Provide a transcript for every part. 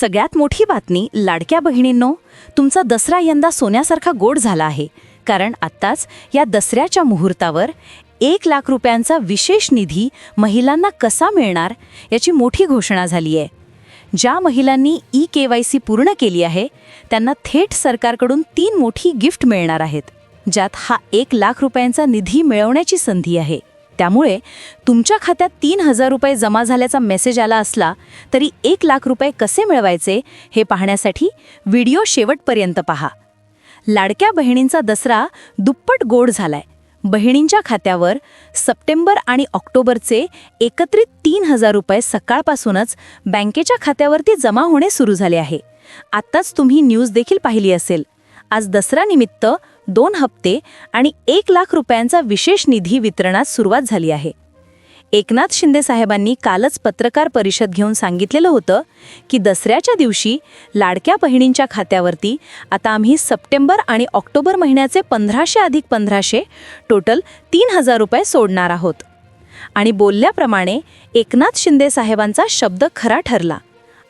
सगळ्यात मोठी बातमी लाडक्या बहिणींनो तुमचा दसरा यंदा सोन्यासारखा गोड झाला आहे. कारण आत्ताच या दसऱ्याच्या मुहूर्तावर एक लाख रुपयांचा विशेष निधी महिलांना कसा मिळणार याची मोठी घोषणा झाली आहे. ज्या महिलांनी ई के वाय सी पूर्ण केली आहे त्यांना थेट सरकारकडून तीन मोठी गिफ्ट मिळणार आहेत. ज्यात हा एक लाख रुपयांचा निधी मिळवण्याची संधी आहे. त्यामुळे तुमच्या खात्यात तीन हजार रुपये जमा झाल्याचा मेसेज आला असला तरी एक लाख रुपये कसे मिळवायचे हे पाहण्यासाठी व्हिडिओ शेवटपर्यंत पहा. लाडक्या बहिणींचा दसरा दुप्पट गोड झालाय. बहिणींच्या खात्यावर सप्टेंबर आणि ऑक्टोबरचे एकत्रित तीन हजार रुपये सकाळपासूनच बँकेच्या खात्यावरती जमा होणे सुरू झाले आहे. आत्ताच तुम्ही न्यूज देखील पाहिली असेल. आज दसरा निमित्त दोन हप्ते आणि एक लाख रुपयांचा विशेष निधी वितरणास सुरुवात झाली आहे. एकनाथ शिंदे साहेबांनी कालच पत्रकार परिषद घेऊन सांगितलेलं होतं की दसऱ्याच्या दिवशी लाडक्या बहिणींच्या खात्यावरती आता आम्ही सप्टेंबर आणि ऑक्टोबर महिन्याचे पंधराशे अधिक पंधराशे टोटल तीन हजार रुपये सोडणार आहोत. आणि बोलल्याप्रमाणे एकनाथ शिंदे साहेबांचा शब्द खरा ठरला.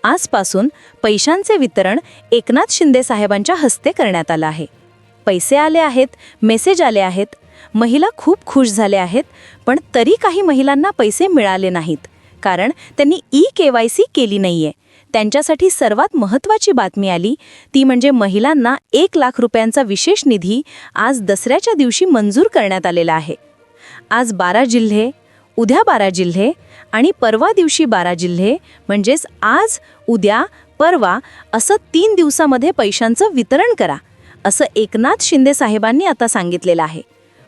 आजपासून पैशांचे वितरण एकनाथ शिंदे साहेबांच्या हस्ते करण्यात आलं आहे. पैसे आले आहेत मेसेज आले आहेत. महिला खूप खुश झाल्या आहेत पण तरी काही महिलांना पैसे मिळाले नाहीत. कारण त्यांनी ई के वाय सी केली नाहीये. त्यांच्यासाठी सर्वात महत्त्वाची बातमी आली ती म्हणजे महिलांना एक लाख रुपयांचा विशेष निधी आज दसऱ्याच्या दिवशी मंजूर करण्यात आलेला आहे. आज बारा जिल्हे उद्या बारा जिल्हे आणि परवा दिवशी बारा जिल्हे म्हणजेच आज उद्या परवा असं तीन दिवसामध्ये पैशांचं वितरण करा. असं एकनाथ शिंदे साहेबांनी आता सांगितलेलं आहे.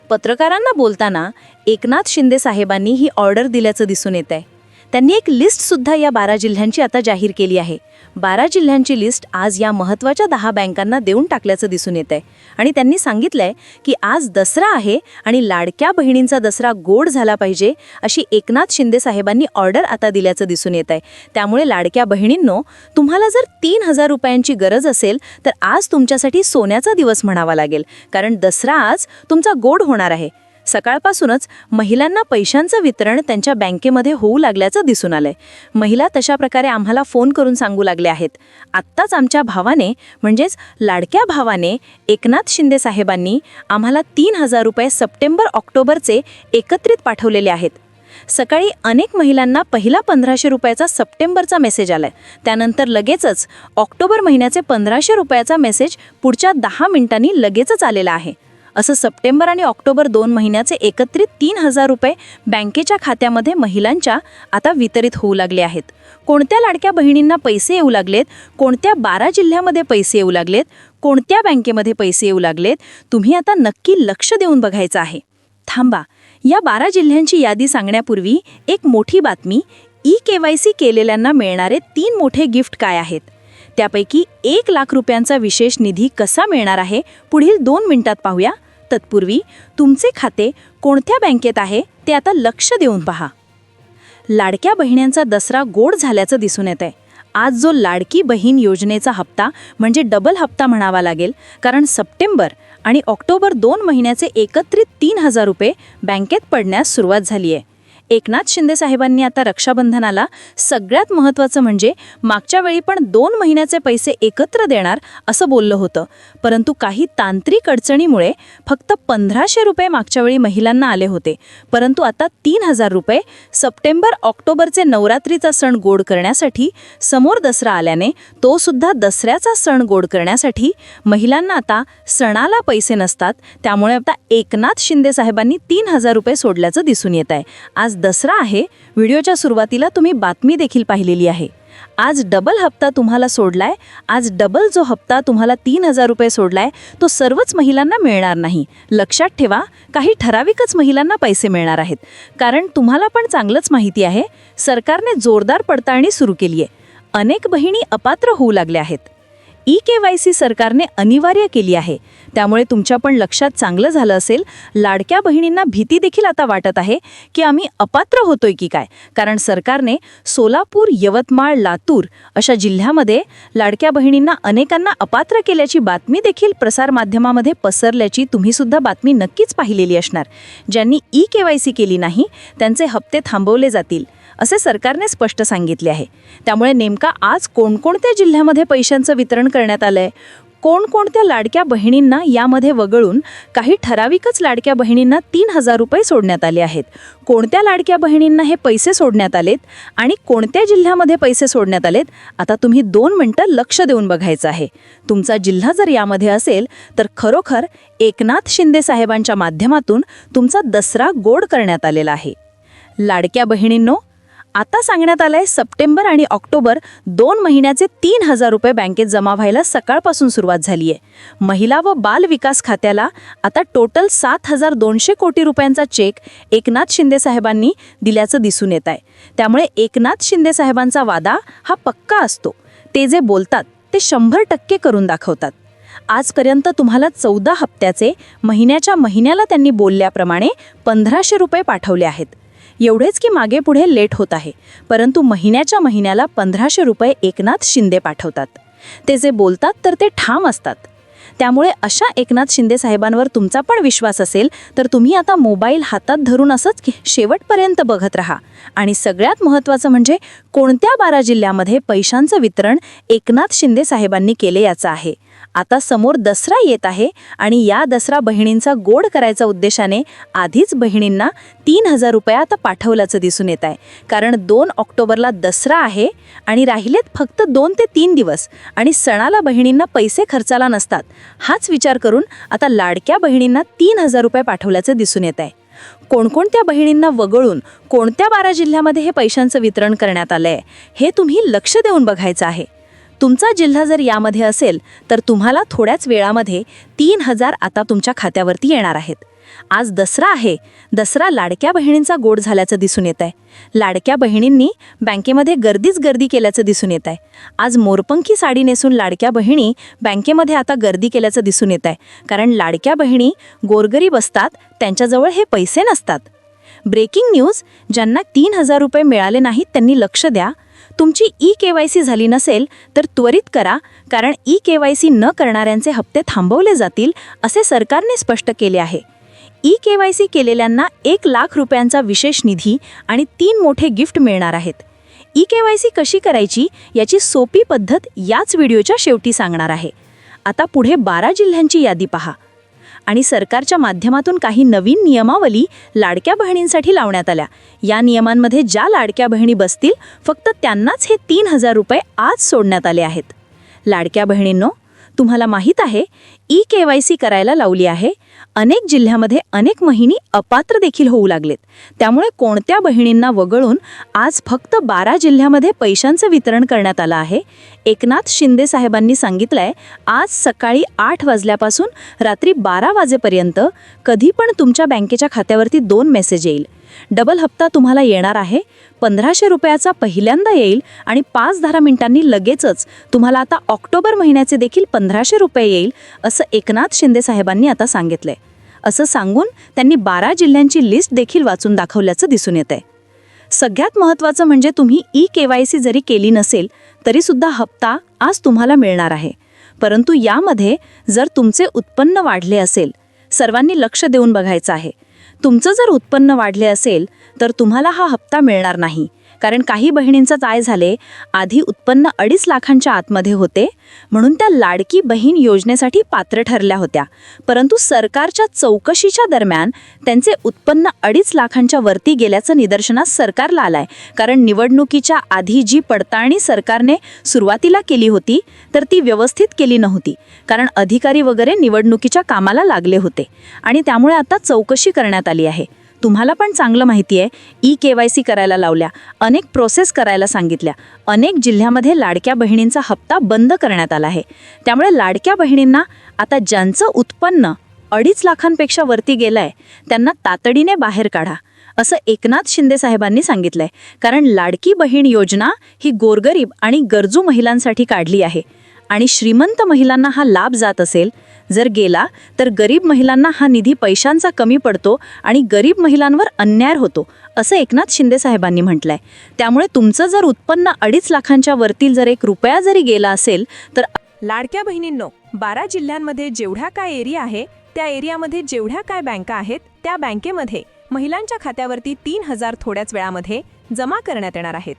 पत्रकारांना बोलताना एकनाथ शिंदे साहेबांनी ही ऑर्डर दिल्याचं दिसून येत आहे त्यांनी एक लिस्टसुद्धा या बारा जिल्ह्यांची आता जाहीर केली आहे. बारा जिल्ह्यांची लिस्ट आज या महत्त्वाच्या दहा बँकांना देऊन टाकल्याचं दिसून येत आहे आणि त्यांनी सांगितलंय की आज दसरा आहे आणि लाडक्या बहिणींचा दसरा गोड झाला पाहिजे अशी एकनाथ शिंदे साहेबांनी ऑर्डर आता दिल्याचं दिसून येत आहे त्यामुळे लाडक्या बहिणींनो तुम्हाला जर तीन हजार रुपयांची गरज असेल तर आज तुमच्यासाठी सोन्याचा दिवस म्हणावा लागेल. कारण दसरा आज तुमचा गोड होणार आहे. सकाळपासूनच महिलांना पैशांचं वितरण त्यांच्या बँकेमध्ये होऊ लागल्याचं दिसून आलंय. महिला तशा प्रकारे आम्हाला फोन करून सांगू लागले आहेत. आत्ताच आमच्या भावाने म्हणजेच लाडक्या भावाने एकनाथ शिंदे साहेबांनी आम्हाला तीन हजार रुपये सप्टेंबर ऑक्टोबरचे एकत्रित पाठवलेले आहेत. सकाळी अनेक महिलांना पहिला पंधराशे रुपयाचा सप्टेंबरचा मेसेज आलाय. त्यानंतर लगेचच ऑक्टोबर महिन्याचे पंधराशे रुपयाचा मेसेज पुढच्या दहा मिनिटांनी लगेचच आलेला आहे. असं सप्टेंबर आणि ऑक्टोबर दोन महिन्याचे एकत्रित तीन हजार रुपये बँकेच्या खात्यामध्ये महिलांच्या आता वितरित होऊ लागले आहेत. कोणत्या लाडक्या बहिणींना पैसे येऊ लागलेत? कोणत्या बारा जिल्ह्यामध्ये पैसे येऊ लागलेत? कोणत्या बँकेमध्ये पैसे येऊ लागलेत? तुम्ही आता नक्की लक्ष देऊन बघायचं आहे. थांबा. या बारा जिल्ह्यांची यादी सांगण्यापूर्वी एक मोठी बातमी ई के वाय सी केलेल्यांना मिळणारे तीन मोठे गिफ्ट काय आहेत? त्यापैकी एक लाख रुपयांचा विशेष निधी कसा मिळणार आहे पुढील दोन मिनिटात पाहूया. तत्पूर्वी तुमचे खाते कोणत्या बँकेत आहे ते आता लक्ष देऊन पहा. लाडक्या बहिण्यांचा दसरा गोड झाल्याचं दिसून येत आहे आज जो लाडकी बहीण योजनेचा हप्ता म्हणजे डबल हप्ता म्हणावा लागेल कारण सप्टेंबर आणि ऑक्टोबर दोन महिन्याचे एकत्रित तीन हजार रुपये बँकेत पडण्यास सुरुवात झाली आहे एकनाथ शिंदे साहेबांनी आता रक्षाबंधनाला सगळ्यात महत्त्वाचं म्हणजे मागच्या वेळी पण दोन महिन्याचे पैसे एकत्र देणार असं बोललं होतं. परंतु काही तांत्रिक अडचणीमुळे फक्त पंधराशे रुपये मागच्या वेळी महिलांना आले होते. परंतु आता तीन हजार रुपये सप्टेंबर ऑक्टोबरचे नवरात्रीचा सण गोड करण्यासाठी समोर दसरा आल्याने तो सुद्धा दसऱ्याचा सण गोड करण्यासाठी महिलांना आता सणाला पैसे नसतात. त्यामुळे आता एकनाथ शिंदे साहेबांनी तीन हजार रुपये सोडल्याचं दिसून येत आहे. आज दसरा आहे व्हिडिओच्या सुरुवातीला तुम्ही बातमी देखील पाहिलेली आहे. आज डबल हप्ता तुम्हाला सोडलाय. आज डबल जो हप्ता तुम्हाला तीन हजार रुपये सोडलाय तो सर्वच महिलांना मिळणार नाही. लक्षात ठेवा काही ठराविकच महिलांना पैसे मिळणार आहेत. कारण तुम्हाला पण चांगलंच माहिती आहे सरकारने जोरदार पडताळणी सुरू केली आहे अनेक बहिणी अपात्र होऊ लागल्या आहेत. ई के वाय सी सरकारने अनिवार्य केली आहे. त्यामुळे तुमच्या पण लक्षात चांगलं झालं असेल. लाडक्या बहिणींना भीती देखील आता वाटत आहे की आम्ही अपात्र होतोय की काय? कारण सरकारने सोलापूर यवतमाळ लातूर अशा जिल्ह्यामध्ये लाडक्या बहिणींना अनेकांना अपात्र केल्याची बातमी देखील प्रसारमाध्यमामध्ये पसरल्याची तुम्हीसुद्धा बातमी नक्कीच पाहिलेली असणार. ज्यांनी ई के वाय सी केली नाही त्यांचे हप्ते थांबवले जातील. असे सरकारने स्पष्ट सांगितले आहे. त्यामुळे नेमका आज कोणकोणत्या जिल्ह्यामध्ये पैशांचं वितरण करण्यात आलंय? कोणकोणत्या लाडक्या बहिणींना यामध्ये वगळून काही ठराविकच लाडक्या बहिणींना तीन हजार रुपये सोडण्यात आले आहेत? कोणत्या लाडक्या बहिणींना हे पैसे सोडण्यात आलेत? आणि कोणत्या जिल्ह्यामध्ये पैसे सोडण्यात आलेत? आता तुम्ही दोन मिनटं लक्ष देऊन बघायचं आहे. तुमचा जिल्हा जर यामध्ये असेल तर खरोखर एकनाथ शिंदे साहेबांच्या माध्यमातून तुमचा दसरा गोड करण्यात आलेला आहे. लाडक्या बहिणींनो आता सांगण्यात आलंय सप्टेंबर आणि ऑक्टोबर दोन महिन्याचे तीन हजार रुपये बँकेत जमा व्हायला सकाळपासून सुरुवात झाली आहे महिला व बाल विकास खात्याला आता टोटल सात हजार दोनशे कोटी रुपयांचा चेक एकनाथ शिंदे साहेबांनी दिल्याचं दिसून येत आहे. त्यामुळे एकनाथ शिंदे साहेबांचा वादा हा पक्का असतो. ते जे बोलतात ते शंभर टक्के करून दाखवतात. आजपर्यंत तुम्हाला चौदा हप्त्याचे महिन्याच्या महिन्याला त्यांनी बोलल्याप्रमाणे पंधराशे रुपये पाठवले आहेत. एवढेच की मागे पुढे लेट होत आहे. परंतु महिन्याच्या महिन्याला पंधराशे रुपये एकनाथ शिंदे पाठवतात. ते जे बोलतात तर ते ठाम असतात. त्यामुळे अशा एकनाथ शिंदे साहेबांवर तुमचा पण विश्वास असेल तर तुम्ही आता मोबाईल हातात धरून असंच की शेवटपर्यंत बघत राहा. आणि सगळ्यात महत्त्वाचं म्हणजे कोणत्या बारा जिल्ह्यामध्ये पैशांचं वितरण एकनाथ शिंदे साहेबांनी केले याचं आहे. आता समोर दसरा येत आहे आणि या दसरा बहिणींचा गोड करायचा उद्देशाने आधीच बहिणींना तीन हजार रुपये आता पाठवल्याचं दिसून येत आहे. कारण दोन ऑक्टोबरला दसरा आहे आणि राहिलेत फक्त दोन ते तीन दिवस आणि सणाला बहिणींना पैसे खर्चाला नसतात. हाच विचार करून आता लाडक्या बहिणींना तीन हजार रुपये पाठवल्याचं दिसून येत आहे. कोणकोणत्या बहिणींना वगळून कोणत्या बारा जिल्ह्यामध्ये हे पैशांचं वितरण करण्यात आलंय हे तुम्ही लक्ष देऊन बघायचं आहे. तुमचा जिल्हा जर यामध्ये असेल तर तुम्हाला थोड्याच वेळामध्ये तीन हजार आता तुमच्या खात्यावरती येणार आहेत. आज दसरा आहे. दसरा लाडक्या बहिणींचा गोड झाल्याचं दिसून येत आहे लाडक्या बहिणींनी बँकेमध्ये गर्दीच गर्दी केल्याचं दिसून येत आहे आज मोरपंखी साडी नेसून लाडक्या बहिणी बँकेमध्ये आता गर्दी केल्याचं दिसून येत आहे कारण लाडक्या बहिणी गोरगरीब असतात त्यांच्याजवळ हे पैसे नसतात. ब्रेकिंग न्यूज ज्यांना तीन हजार रुपये मिळाले नाहीत त्यांनी लक्ष द्या. तुमची ई के वाय सी झाली नसेल तर त्वरित करा कारण ई के वाय सी न करणाऱ्यांचे हप्ते थांबवले जातील असे सरकारने स्पष्ट केले आहे. ई के वाय सी केलेल्यांना एक लाख रुपयांचा विशेष निधी आणि तीन मोठे गिफ्ट मिळणार आहेत. ई के वाय सी कशी करायची याची सोपी पद्धत याच व्हिडिओच्या शेवटी सांगणार आहे. आता पुढे बारा जिल्ह्यांची यादी पहा. आणि सरकारच्या माध्यमातून काही नवीन नियमावली लाडक्या बहिणींसाठी लावण्यात आल्या. या नियमांमध्ये ज्या लाडक्या बहिणी बसतील फक्त त्यांनाच हे तीन हजार रुपये आज सोडण्यात आले आहेत. लाडक्या बहिणींनो तुम्हाला माहीत आहे ई के वाय सी करायला लावली आहे. अनेक जिल्ह्यामध्ये अनेक महिनी अपात्र देखील होऊ लागलेत. त्यामुळे कोणत्या बहिणींना वगळून आज फक्त बारा जिल्ह्यामध्ये पैशांचं वितरण करण्यात आलं आहे? एकनाथ शिंदे साहेबांनी सांगितलंय आज सकाळी आठ वाजल्यापासून रात्री बारा वाजेपर्यंत कधी पण तुमच्या बँकेच्या खात्यावरती दोन मेसेज येईल. डबल हप्ता तुम्हाला येणार आहे. पंधराशे रुपयाचा पहिल्यांदा येईल आणि पाच दहा मिनिटांनी लगेचच तुम्हाला आता ऑक्टोबर महिन्याचे देखील पंधराशे रुपये येईल असं एकनाथ शिंदे साहेबांनी आता सांगितलंय. असं सांगून त्यांनी बारा जिल्ह्यांची लिस्ट देखील वाचून दाखवल्याचं दिसून येत आहे सगळ्यात महत्त्वाचं म्हणजे तुम्ही ई के वाय सी जरी केली नसेल तरीसुद्धा हप्ता आज तुम्हाला मिळणार आहे. परंतु यामध्ये जर तुमचे उत्पन्न वाढले असेल सर्वांनी लक्ष देऊन बघायचं आहे. तुमचं जर उत्पन्न वाढले असेल तर तुम्हाला हा हप्ता मिळणार नाही. कारण काही बहिणींचं काय झाले आधी उत्पन्न अडीच लाखांच्या आतमध्ये होते म्हणून त्या लाडकी बहीण योजनेसाठी पात्र ठरल्या होत्या. परंतु सरकारच्या चौकशीच्या दरम्यान त्यांचे उत्पन्न अडीच लाखांच्या वरती गेल्याचं निदर्शनास सरकारला आलंय. कारण निवडणुकीच्या आधी जी पडताळणी सरकारने सुरुवातीला केली होती तर ती व्यवस्थित केली नव्हती. कारण अधिकारी वगैरे निवडणुकीच्या कामाला लागले होते. आणि त्यामुळे आता चौकशी करण्यात आली आहे. तुम्हाला पण चांगलं माहिती आहे. ई के वाय सी करायला लावल्या. अनेक प्रोसेस करायला सांगितल्या. अनेक जिल्ह्यामध्ये लाडक्या बहिणींचा हप्ता बंद करण्यात आला आहे. त्यामुळे लाडक्या बहिणींना आता ज्यांचं उत्पन्न अडीच लाखांपेक्षा वरती गेलंय त्यांना तातडीने बाहेर काढा असं एकनाथ शिंदे साहेबांनी सांगितलंय. कारण लाडकी बहीण योजना ही गोरगरीब आणि गरजू महिलांसाठी काढली आहे. आणि श्रीमंत महिलांना हा लाभ जात असेल जर गेला तर गरीब महिलांना हा निधी पैशांचा कमी पडतो आणि गरीब महिलांवर अन्याय होतो असं एकनाथ शिंदे साहेबांनी म्हटलंय. त्यामुळे तुमचं जर उत्पन्न अडीच लाखांच्या वरतील जर एक रुपया जरी गेला असेल तर लाडक्या बहिणींनो बारा जिल्ह्यांमध्ये जेवढ्या काय एरिया आहे त्या एरियामध्ये जेवढ्या काय बँका आहेत त्या बँकेमध्ये महिलांच्या खात्यावरती तीन हजार थोड्याच वेळामध्ये जमा करण्यात येणार आहेत.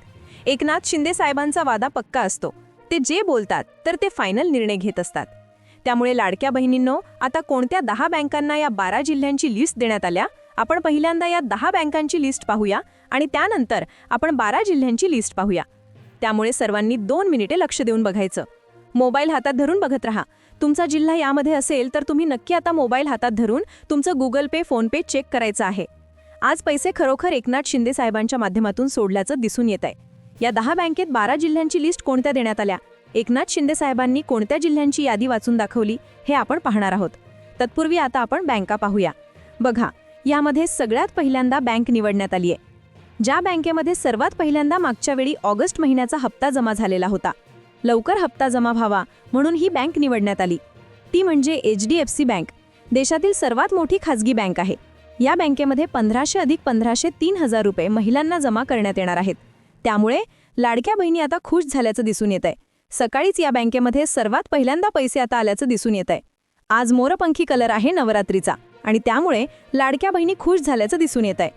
एकनाथ शिंदे साहेबांचा वादा पक्का असतो. ते जे बोलतात तर ते फायनल निर्णय घेत असतात. त्यामुळे लाडक्या बहिणींनो आता कोणत्या दहा बँकांना या बारा जिल्ह्यांची लिस्ट देण्यात आल्या? आपण पहिल्यांदा या दहा बँकांची लिस्ट पाहूया आणि त्यानंतर आपण बारा जिल्ह्यांची लिस्ट पाहूया. त्यामुळे सर्वांनी दोन मिनिटे लक्ष देऊन बघायचं. मोबाईल हातात धरून बघत राहा. तुमचा जिल्हा यामध्ये असेल तर तुम्ही नक्की आता मोबाईल हातात धरून तुमचं गुगल पे फोनपे चेक करायचं आहे. आज पैसे खरोखर एकनाथ शिंदे साहेबांच्या माध्यमातून सोडल्याचं दिसून येत आहे या दहा बँकेत बारा जिल्ह्यांची लिस्ट कोणत्या देण्यात आल्या? एकनाथ शिंदे साहेबांनी कोणत्या जिल्ह्यांची यादी वाचून दाखवली हे आपण पाहणार आहोत. तत्पूर्वी आता आपण बँका पाहूया. बघा यामध्ये सगळ्यात पहिल्यांदा बँक निवडण्यात आली आहे. ज्या बँकेमध्ये सर्वात पहिल्यांदा मागच्या वेळी ऑगस्ट महिन्याचा हप्ता जमा झालेला होता. लवकर हप्ता जमा व्हावा म्हणून ही बँक निवडण्यात आली. ती म्हणजे H D F C bank देशातील सर्वात मोठी खाजगी बँक आहे. या बँकेमध्ये पंधराशे अधिक पंधराशे तीन हजार रुपये महिलांना जमा करण्यात येणार आहेत. त्यामुळे लाडक्या बहिणी आता खुश झाल्याचं दिसून येत आहे सकाळीच या बँकेमध्ये सर्वात पहिल्यांदा पैसे आता आल्याचं दिसून येत आहे आज मोरपंखी कलर आहे नवरात्रीचा आणि त्यामुळे लाडक्या बहिणी खुश झाल्याचं दिसून येत आहे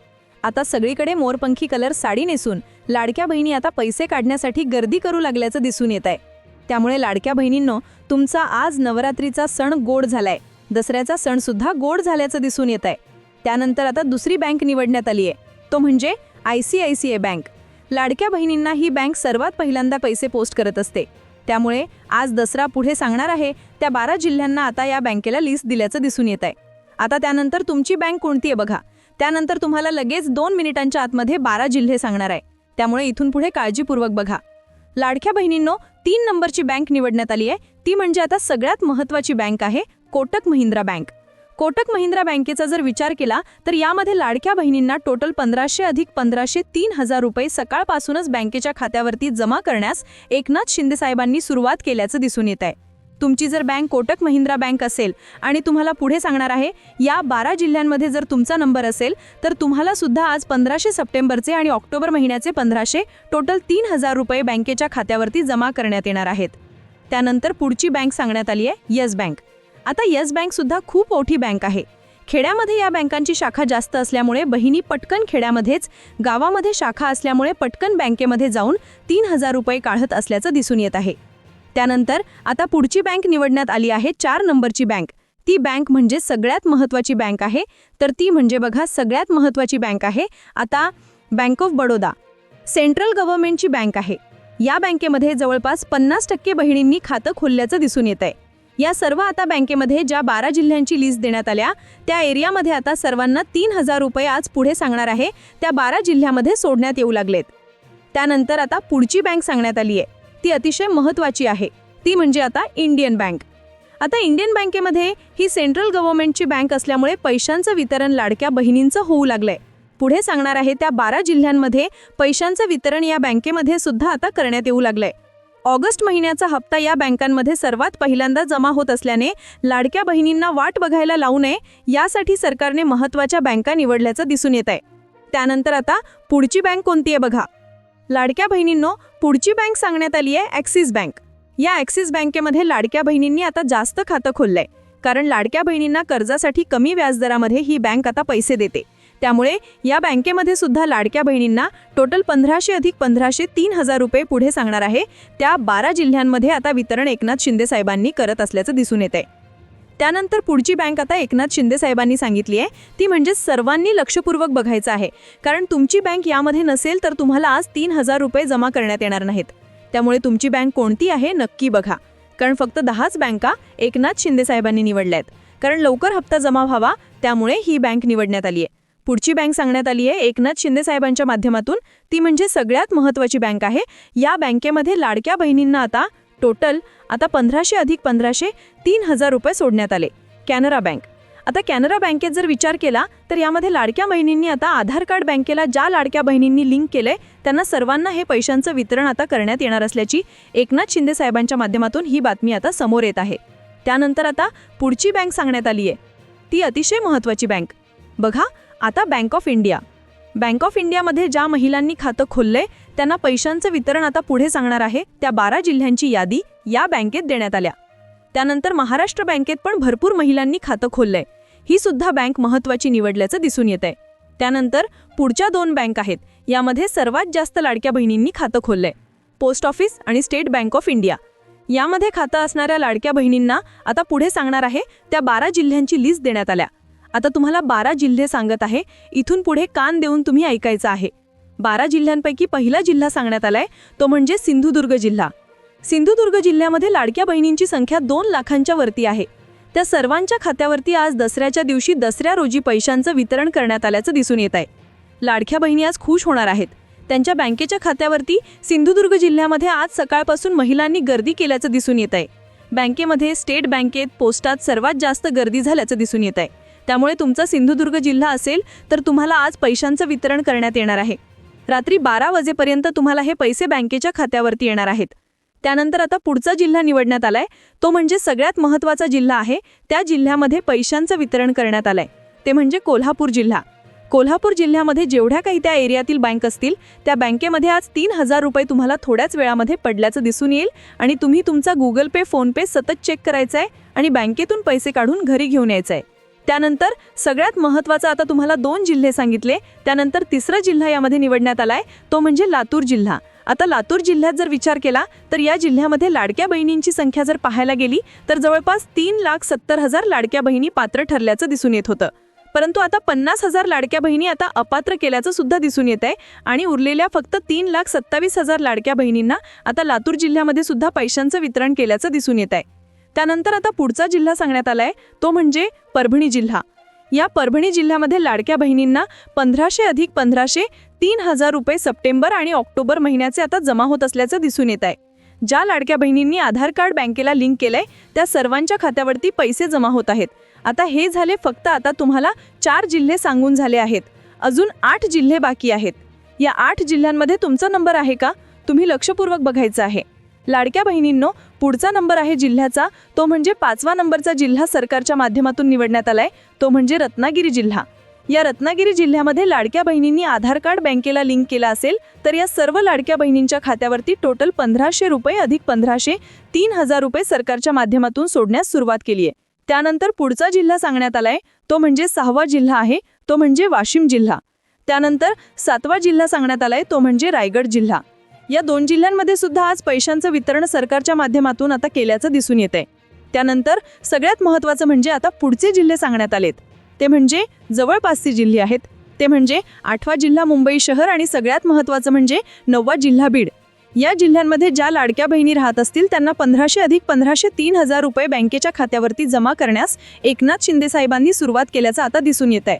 आता सगळीकडे मोरपंखी कलर साडी नेसून लाडक्या बहिणी आता पैसे काढण्यासाठी गर्दी करू लागल्याचं दिसून येत आहे त्यामुळे लाडक्या बहिणींनो तुमचा आज नवरात्रीचा सण गोड झालाय. दसऱ्याचा सण सुद्धा गोड झाल्याचं दिसून येत आहे त्यानंतर आता दुसरी बँक निवडण्यात आली आहे तो म्हणजे I C I C I bank. लाडक्या बहिणींना ही बँक सर्वात पहिल्यांदा पैसे पोस्ट करत असते. त्यामुळे आज दसरा पुढे सांगणार आहे. त्या बारा जिल्ह्यांना आता या बँकेला लिस्ट दिल्याचं दिसून येत आहे आता त्यानंतर तुमची बँक कोणती आहे बघा. त्यानंतर तुम्हाला लगेच दोन मिनिटांच्या आतमध्ये बारा जिल्हे सांगणार आहे. त्यामुळे इथून पुढे काळजीपूर्वक बघा. लाडक्या बहिणींनो तीन नंबरची बँक निवडण्यात आली आहे. ती म्हणजे आता सगळ्यात महत्त्वाची बँक आहे कोटक महिंद्रा बँक. कोटक महिंद्रा बँकेचा जर विचार केला तर यामध्ये लाडक्या बहिणींना टोटल पंधराशे अधिक पंधराशे तीन हजार रुपये सकाळपासूनच बँकेच्या खात्यावरती जमा करण्यास एकनाथ शिंदे साहेबांनी सुरुवात केल्याचं दिसून येत आहे तुमची जर बँक कोटक महिंद्रा बँक असेल आणि तुम्हाला पुढे सांगणार आहे या बारा जिल्ह्यांमध्ये जर तुमचा नंबर असेल तर तुम्हाला सुद्धा आज पंधराशे सप्टेंबरचे आणि ऑक्टोबर महिन्याचे पंधराशे टोटल तीन हजार रुपये बँकेच्या खात्यावरती जमा करण्यात येणार आहेत. त्यानंतर पुढची बँक सांगण्यात आली आहे येस बँक. आता येस बँक सुद्धा खूप मोठी बँक आहे. खेड्यामध्ये या बँकांची शाखा जास्त असल्यामुळे बहिणी पटकन खेड्यामध्येच गावामध्ये शाखा असल्यामुळे पटकन बँकेमध्ये जाऊन तीन हजार रुपये काढत असल्याचं दिसून येत आहे. त्यानंतर आता पुढची बँक निवडण्यात आली आहे चार नंबरची बँक. ती बँक म्हणजे सगळ्यात महत्त्वाची बँक आहे. तर ती म्हणजे बघा सगळ्यात महत्त्वाची बँक आहे आता बँक ऑफ बडोदा. सेंट्रल गव्हर्नमेंटची बँक आहे. या बँकेमध्ये जवळपास पन्नास टक्के बहिणींनी खातं खोलल्याचं दिसून येत आहे या सर्व आता बँकेमध्ये ज्या बारा जिल्ह्यांची लिस्ट देण्यात आल्या त्या एरियामध्ये आता सर्वांना तीन हजार रुपये आज पुढे सांगणार आहे. त्या बारा जिल्ह्यामध्ये सोडण्यात येऊ लागलेत. त्यानंतर आता पुढची बँक सांगण्यात आली आहे ती अतिशय महत्त्वाची आहे. ती म्हणजे आता इंडियन बँक. आता इंडियन बँकेमध्ये ही सेंट्रल गव्हर्नमेंटची बँक असल्यामुळे पैशांचं वितरण लाडक्या बहिणींचं होऊ लागलंय. पुढे सांगणार आहे त्या बारा जिल्ह्यांमध्ये पैशांचं वितरण या बँकेमध्ये सुद्धा आता करण्यात येऊ लागलंय. ऑगस्ट महिन्याचा हप्ता या बँकांमध्ये सर्वात पहिल्यांदा जमा होत असल्याने लाडक्या बहिणींना वाट बघायला लावू नये यासाठी सरकारने महत्त्वाच्या बँका निवडल्याचं दिसून येत आहे. त्यानंतर आता पुढची बँक कोणती आहे बघा. लाडक्या बहिणींनो पुढची बँक सांगण्यात आली आहे ॲक्सिस बँक. या ॲक्सिस बँकेमध्ये लाडक्या बहिणींनी आता जास्त खातं खोललंय. कारण लाडक्या बहिणींना कर्जासाठी कमी व्याजदरामध्ये ही बँक आता पैसे देते. त्यामुळे या बँकेमध्ये सुद्धा लाडक्या बहिणींना टोटल पंधराशे अधिक पंधराशे तीन हजार रुपये पुढे सांगणार आहे. त्या बारा जिल्ह्यांमध्ये आता वितरण एकनाथ शिंदे साहेबांनी करत असल्याचं दिसून येत आहे त्यानंतर पुढची बँक आता एकनाथ शिंदे साहेबांनी सांगितली आहे. ती म्हणजे सर्वांनी लक्षपूर्वक बघायचं आहे. कारण तुमची बँक यामध्ये नसेल तर तुम्हाला आज तीन हजार रुपये जमा करण्यात येणार नाहीत. त्यामुळे तुमची बँक कोणती आहे नक्की बघा. कारण फक्त दहाच बँका एकनाथ शिंदे साहेबांनी निवडल्या आहेत कारण लवकर हप्ता जमा व्हावा त्यामुळे ही बँक निवडण्यात आली आहे पुढची बँक सांगण्यात आली आहे. एकनाथ शिंदे साहेबांच्या माध्यमातून ती म्हणजे सगळ्यात महत्त्वाची बँक आहे. या बँकेमध्ये लाडक्या बहिणींना आता टोटल आता पंधराशे अधिक पंधराशे तीन हजार रुपये सोडण्यात आले. कॅनरा बँक. आता कॅनरा बँकेत जर विचार केला तर यामध्ये लाडक्या बहिणींनी आता आधार कार्ड बँकेला ज्या लाडक्या बहिणींनी लिंक केलंय त्यांना सर्वांना हे पैशांचं वितरण आता करण्यात येणार असल्याची एकनाथ शिंदे साहेबांच्या माध्यमातून ही बातमी आता समोर येत आहे. त्यानंतर आता पुढची बँक सांगण्यात आली आहे. ती अतिशय महत्त्वाची बँक. बघा आता bank of India bank of इंडियामध्ये ज्या महिलांनी खातं खोललंय त्यांना पैशांचं वितरण आता पुढे सांगणार आहे त्या बारा जिल्ह्यांची यादी या बँकेत देण्यात आल्या. त्यानंतर महाराष्ट्र बँकेत पण भरपूर महिलांनी खातं खोललंय. ही सुद्धा बँक महत्त्वाची निवडल्याचं दिसून येत आहे त्यानंतर पुढच्या दोन बँक आहेत यामध्ये सर्वात जास्त लाडक्या बहिणींनी खातं खोललंय पोस्ट ऑफिस आणि स्टेट बँक ऑफ इंडिया. यामध्ये खातं असणाऱ्या लाडक्या बहिणींना आता पुढे सांगणार आहे त्या बारा जिल्ह्यांची लिस्ट देण्यात आल्या. आता तुम्हाला बारा जिल्हे सांगत आहे. इथून पुढे कान देऊन तुम्ही ऐकायचं आहे. बारा जिल्ह्यांपैकी पहिला जिल्हा सांगण्यात आलाय तो म्हणजे सिंधुदुर्ग जिल्हा. सिंधुदुर्ग जिल्ह्यामध्ये लाडक्या बहिणींची संख्या दोन लाखांच्या वरती आहे. त्या सर्वांच्या खात्यावरती आज दसऱ्याच्या दिवशी दसऱ्या रोजी पैशांचं वितरण करण्यात आल्याचं दिसून येत आहे. लाडक्या बहिणी आज खुश होणार आहेत. त्यांच्या बँकेच्या खात्यावरती सिंधुदुर्ग जिल्ह्यामध्ये आज सकाळपासून महिलांनी गर्दी केल्याचं दिसून येत आहे. बँकेमध्ये स्टेट बँकेत पोस्टात सर्वात जास्त गर्दी झाल्याचं दिसून येत आहे. त्यामुळे तुमचा सिंधुदुर्ग जिल्हा असेल तर तुम्हाला आज पैशांचं वितरण करण्यात येणार आहे. रात्री बारा वाजेपर्यंत तुम्हाला हे पैसे बँकेच्या खात्यावरती येणार आहेत. त्यानंतर आता पुढचा जिल्हा निवडण्यात आलाय. तो म्हणजे सगळ्यात महत्त्वाचा जिल्हा आहे. त्या जिल्ह्यामध्ये पैशांचं वितरण करण्यात आलंय. ते म्हणजे कोल्हापूर जिल्हा. कोल्हापूर जिल्ह्यामध्ये जेवढ्या काही त्या एरियातील बँक असतील त्या बँकेमध्ये आज तीन हजार रुपये तुम्हाला थोड्याच वेळामध्ये पडल्याचं दिसून येईल आणि तुम्ही तुमचा गुगल पे फोनपे सतत चेक करायचा आहे आणि बँकेतून पैसे काढून घरी घेऊन यायचं आहे त्यानंतर सगळ्यात महत्त्वाचा आता तुम्हाला दोन जिल्हे सांगितले. त्यानंतर तिसरा जिल्हा यामध्ये निवडण्यात आलाय तो म्हणजे लातूर जिल्हा. आता लातूर जिल्ह्यात जर विचार केला तर या जिल्ह्यामध्ये लाडक्या बहिणींची संख्या जर पाहायला गेली तर जवळपास तीन लाख सत्तर हजार लाडक्या बहिणी पात्र ठरल्याचं दिसून येत होतं. परंतु आता पन्नास हजार लाडक्या बहिणी आता अपात्र केल्याचं सुद्धा दिसून येत आहे आणि उरलेल्या फक्त तीन लाख सत्तावीस हजार लाडक्या बहिणींना आता लातूर जिल्ह्यामध्ये सुद्धा पैशांचं वितरण केल्याचं दिसून येत आहे त्यानंतर आता पुढचा जिल्हा सांगण्यात आलाय तो म्हणजे परभणी जिल्हा. या परभणी जिल्ह्यामध्ये लाडक्या बहिणींना पंधराशे अधिक पंधराशे तीन हजार रुपये सप्टेंबर आणि ऑक्टोबर महिन्याचे आता जमा होत असल्याचं दिसून येत आहे. ज्या लाडक्या बहिणींनी आधार कार्ड बँकेला लिंक केलंय त्या सर्वांच्या खात्यावरती पैसे जमा होत आहेत. आता हे झाले फक्त आता तुम्हाला चार जिल्हे सांगून झाले आहेत. अजून आठ जिल्हे बाकी आहेत. या आठ जिल्ह्यांमध्ये तुमचा नंबर आहे का? तुम्ही लक्षपूर्वक बघायचं आहे. लाडक्या बहिणींनो पुढचा नंबर आहे जिल्ह्याचा. तो म्हणजे पाचवा नंबरचा जिल्हा सरकारच्या माध्यमातून निवडण्यात आलाय. तो म्हणजे रत्नागिरी जिल्हा. या रत्नागिरी जिल्ह्यामध्ये लाडक्या बहिणींनी आधार कार्ड बँकेला लिंक केला असेल तर या सर्व लाडक्या बहिणींच्या खात्यावरती टोटल पंधराशे रुपये अधिक पंधराशे तीन हजार रुपये सरकारच्या माध्यमातून सोडण्यास सुरुवात केली आहे. त्यानंतर पुढचा जिल्हा सांगण्यात आलाय. तो म्हणजे सहावा जिल्हा आहे. तो म्हणजे वाशिम जिल्हा. त्यानंतर सातवा जिल्हा सांगण्यात आलाय. तो म्हणजे रायगड जिल्हा. या दोन जिल्ह्यांमध्ये सुद्धा आज पैशांचं वितरण सरकारच्या माध्यमातून आता केल्याचं दिसून येत आहे त्यानंतर सगळ्यात महत्त्वाचं म्हणजे आता पुढचे जिल्हे सांगण्यात आलेत. ते म्हणजे जवळपासचे जिल्हे आहेत. ते म्हणजे आठवा जिल्हा मुंबई शहर आणि सगळ्यात महत्त्वाचं म्हणजे नववा जिल्हा बीड. या जिल्ह्यांमध्ये ज्या लाडक्या बहिणी राहत असतील त्यांना पंधराशे अधिक पंधराशे तीन हजार रुपये बँकेच्या खात्यावरती जमा करण्यास एकनाथ शिंदे साहेबांनी सुरुवात केल्याचं आता दिसून येत आहे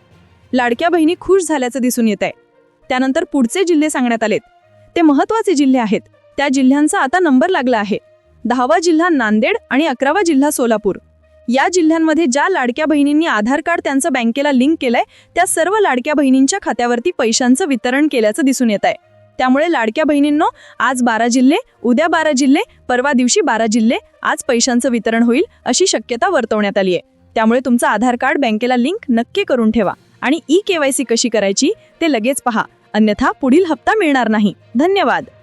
लाडक्या बहिणी खुश झाल्याचं दिसून येत आहे त्यानंतर पुढचे जिल्हे सांगण्यात आलेत. ते महत्त्वाचे जिल्हे आहेत. त्या जिल्ह्यांचा आता नंबर लागला आहे. दहावा जिल्हा नांदेड आणि अकरावा जिल्हा सोलापूर. या जिल्ह्यांमध्ये ज्या लाडक्या बहिणींनी आधार कार्ड त्यांचं बँकेला लिंक केलंय त्या सर्व लाडक्या बहिणींच्या खात्यावरती पैशांचं वितरण केल्याचं दिसून येत आहे त्यामुळे लाडक्या बहिणींनो आज बारा जिल्हे उद्या बारा जिल्हे परवा दिवशी बारा जिल्हे आज पैशांचं वितरण होईल अशी शक्यता वर्तवण्यात आली आहे. त्यामुळे तुमचं आधार कार्ड बँकेला लिंक नक्की करून ठेवा. आणि ई केवायसी कशी करायची ते लगेच पहा. अन्यथा पुढील हप्ता मिळणार नाही. धन्यवाद.